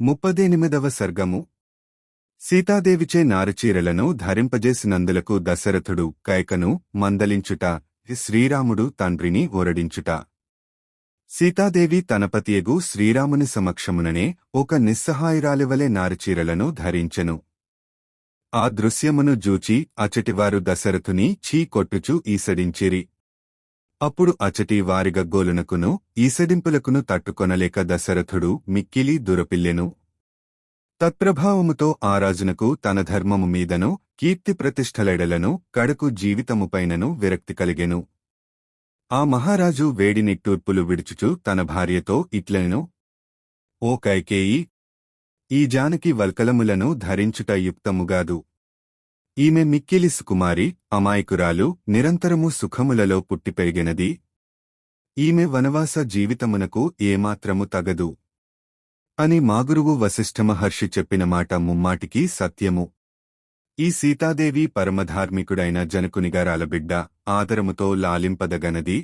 ముప్పదేనిమిదవ సర్గము. సీతాదేవిచే నారచీరలను ధరింపజేసినందులకు దశరథుడు కైకను మందలించుట శ్రీరాముడు తండ్రిని ఓరడించుట. సీతాదేవి తనపతియగు శ్రీరాముని సమక్షముననే ఒక నిస్సహాయురాలివలె నారచీరలను ధరించెను. ఆ దృశ్యమును జూచి అచటివారు దశరథుని చీ కొట్టుచు ఈసడించిరి. అప్పుడు అచటి వారి గగ్గోలునకును ఈసడింపులకును తట్టుకొనలేక దశరథుడు మిక్కిలి దురపిల్లెను. తత్ప్రభావముతో ఆ రాజునకు తన ధర్మము మీదను కీర్తి ప్రతిష్టలెడలను కడకు జీవితముపైనను విరక్తి కలిగెను. ఆ మహారాజు వేడి నిట్టూర్పులు విడుచుచు తన భార్యతో ఇట్లెను. ఓ కైకేయి ఈ జానకి వల్కలములను ధరించుట యుక్తముగాదు ఈమె మిక్కిలి సుకుమారి అమాయకురాలు నిరంతరము సుఖములలో పుట్టి పెరిగినది ఈమె వనవాస జీవితమునకు ఏమాత్రము తగదు. అని మాగురువు వశిష్ఠమహర్షి చెప్పిన మాట ముమ్మాటికి సత్యము. ఈ సీతాదేవి పరమధార్మికుడైన జనకునిగారాల బిడ్డ ఆదరముతో లాలింపదగనది.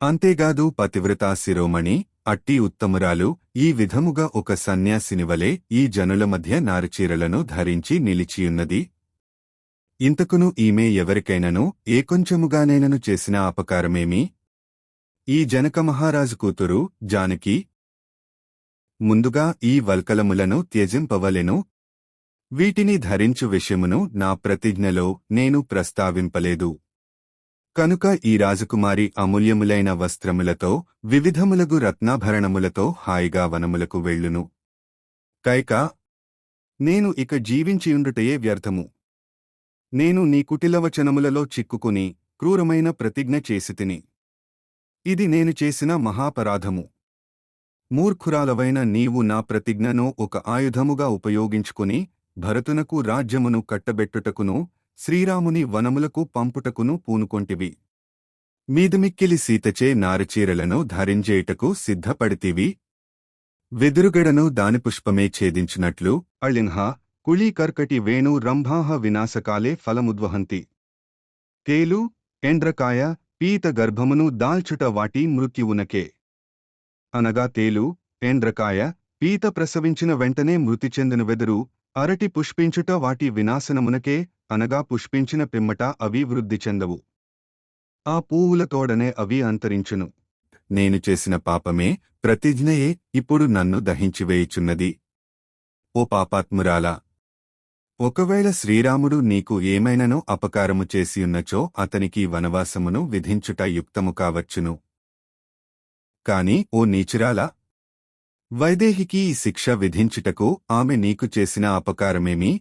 అంతేగాదు పతివ్రతా శిరోమణి అట్టి ఉత్తమురాలు ఈ విధముగా ఒక సన్యాసినివలే ఈ జనుల మధ్య నారచీరలను ధరించి నిలిచియున్నది. ఇంతకును ఈమె ఎవరికైనను ఏ కొంచెముగానైనను చేసిన అపకారమేమి? ఈ జనక మహారాజు కూతురు జానకి ముందుగా ఈ వల్కలములను త్యజింపవలెను. వీటిని ధరించు విషయమును నా ప్రతిజ్ఞలో నేను ప్రస్తావింపలేదు. కనుక ఈ రాజకుమారి అమూల్యములైన వస్త్రములతో వివిధములగు రత్నాభరణములతో హాయిగా వనములకు వెళ్ళును. కైక నేను ఇక జీవించియుండుటయే వ్యర్థము. నేను నీ కుటిలవచనములలో చిక్కుకుని క్రూరమైన ప్రతిజ్ఞ చేసితిని. ఇది నేను చేసిన మహాపరాధము. మూర్ఖురాలవైన నీవు నా ప్రతిజ్ఞను ఒక ఆయుధముగా ఉపయోగించుకుని భరతునకు రాజ్యమును కట్టబెట్టుటకును శ్రీరాముని వనములకు పంపుటకును పూనుకొంటివి. మీదమిక్కిలి సీతచే నారచీరలను ధరించేయుటకు సిద్ధపడితివి. వెదురుగడను దానిపుష్పమే ఛేదించినట్లు అళిన్హ కుళీకర్కటి వేణు రంభాహ వినాశకాలే ఫలముద్వహంతి. తేలు ఎండ్రకాయ పీత గర్భమును దాల్చుట వాటి మృత్యువునకే. అనగా తేలు ఎండ్రకాయ పీత ప్రసవించిన వెంటనే మృతి చెందిన వెదురు అరటి పుష్పించుట వాటి వినాశనమునకే అనగా పుష్పించిన పిమ్మట అవి వృద్ధి చెందవు. ఆ పూవుల తోడనే అవి అంతరించును. నేను చేసిన పాపమే ప్రతిజ్ఞయే ఇప్పుడు నన్ను దహించివేయుచున్నది. ఓ పాపాత్మురాలా ఒకవేళ శ్రీరాముడు నీకు ఏమైనను అపకారము చేసియున్నచో అతనికి వనవాసమును విధించుట యుక్తము కావచ్చును. కాని ఓ నీచురాలా? వైదేహికి ఈ శిక్ష విధించుటకు ఆమె నీకు చేసిన అపకారమేమి?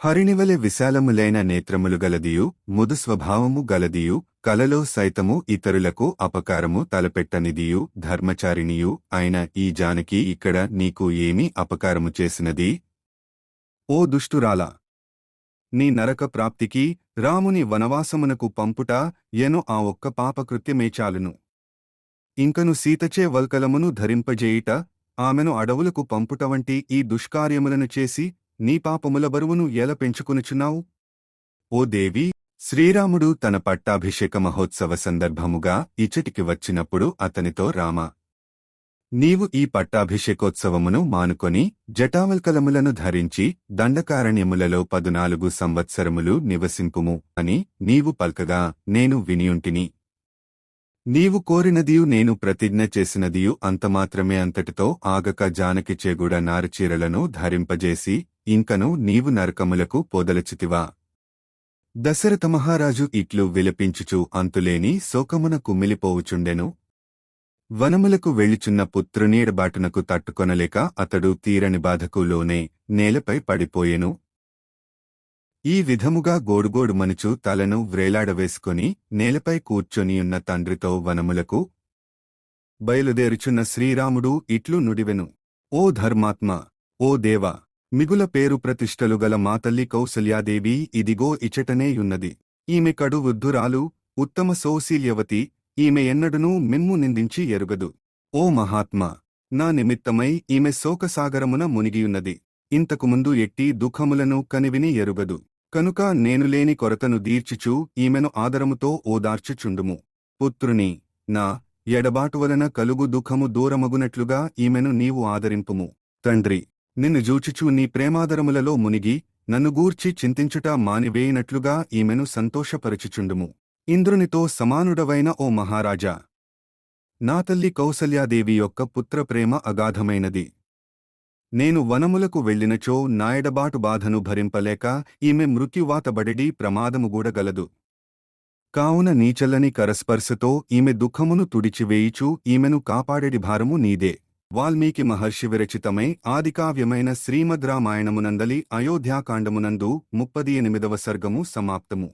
హరిణివలె విశాలములైన నేత్రములు గలదియు ముదు స్వభావము గలదియు కలలో సైతము ఇతరులకు అపకారము తలపెట్టనిదియు ధర్మచారిణియు అయిన ఈ జానకి ఇక్కడ నీకు ఏమి అపకారము చేసినది? ఓ దుష్టురాలా! నీ నరక ప్రాప్తికి రాముని వనవాసమునకు పంపుట ఎనో ఆ ఒక్క పాపకృత్యమే చాలును ఇంకను సీతచే వల్కలమును ధరింపజేయుట ఆమెను అడవులకు పంపుట వంటి ఈ దుష్కార్యములను చేసి నీ పాపముల బరువును ఎలా పెంచుకునుచున్నావు? ఓ దేవి! శ్రీరాముడు తన పట్టాభిషేక మహోత్సవ సందర్భముగా ఇచ్చటికి వచ్చినప్పుడు అతనితో రామ నీవు ఈ పట్టాభిషేకోత్సవమును మానుకొని జటావల్కలములను ధరించి దండకారణ్యములలో పదునాలుగు సంవత్సరములు నివసింపుము అని నీవు పల్కగా నేను వినియుంటిని. నీవు కోరినదియు నేను ప్రతిజ్ఞ చేసినదియు అంతమాత్రమే అంతటితో ఆగక జానకి చేగూడ నారుచీరలను ధరింపజేసి ఇంకను నీవు నరకములకు పోదలచితివా. దశరథ మహారాజు ఇట్లు విలపించుచు అంతులేని శోకమున కుమ్మిలిపోవుచుండెను. వనములకు వెళ్ళిచున్న పుత్రునీడబాటునకు తట్టుకొనలేక అతడు తీరని బాధకు లోనే నేలపై పడిపోయెను. ఈ విధముగా గోడుగోడు మనుచు తలను వ్రేలాడవేసుకొని నేలపై కూర్చొనియున్న తండ్రితో వనములకు బయలుదేరుచున్న శ్రీరాముడు ఇట్లు నుడివెను. ఓ ధర్మాత్మ! ఓ దేవ! మిగుల పేరు ప్రతిష్టలు గల మాతల్లి కౌసల్యాదేవి ఇదిగో ఇచటనేయున్నది ఈమె కడు వృద్ధురాలు ఉత్తమ సౌశీల్యవతి ఈమె ఎన్నడనూ మిమ్ము నిందించి ఎరుగదు. ఓ మహాత్మా నా నిమిత్తమై ఈమె శోకసాగరమున మునిగియున్నది. ఇంతకుముందు ఎట్టి దుఃఖములను కనివిని ఎరుగదు. కనుక నేను లేని కొరతను దీర్చిచూ ఈమెను ఆదరముతో ఓదార్చుచుండుము. పుత్రుని నా ఎడబాటు వలన కలుగు దుఃఖము దూరమగునట్లుగా ఈమెను నీవు ఆదరింపుము. తండ్రి నిన్ను జూచుచూ నీ ప్రేమాదరములలో మునిగి నన్ను గూర్చి చింతించుట మానివేయినట్లుగా ఈమెను సంతోషపరచుచుండుము. ఇంద్రునితో సమానుడవైన ఓ మహారాజా నా తల్లి కౌసల్యాదేవి యొక్క పుత్రప్రేమ అగాధమైనది. నేను వనములకు వెళ్ళినచో నాయడబాటు బాధను భరింపలేక ఈమె మృత్యువాతబడిడి ప్రమాదముగూడగలదు కావున నీచల్లని కరస్పర్శతో ఈమె దుఃఖమును తుడిచివేయిచూ ఈమెను కాపాడెడి భారము నీదే. వాల్మీకి మహర్షి విరచితమై ఆదికావ్యమైన శ్రీమద్ రామాయణమునందలి అయోధ్యాకాండమునందు ముప్పది ఎనిమిదవ సర్గము సమాప్తము.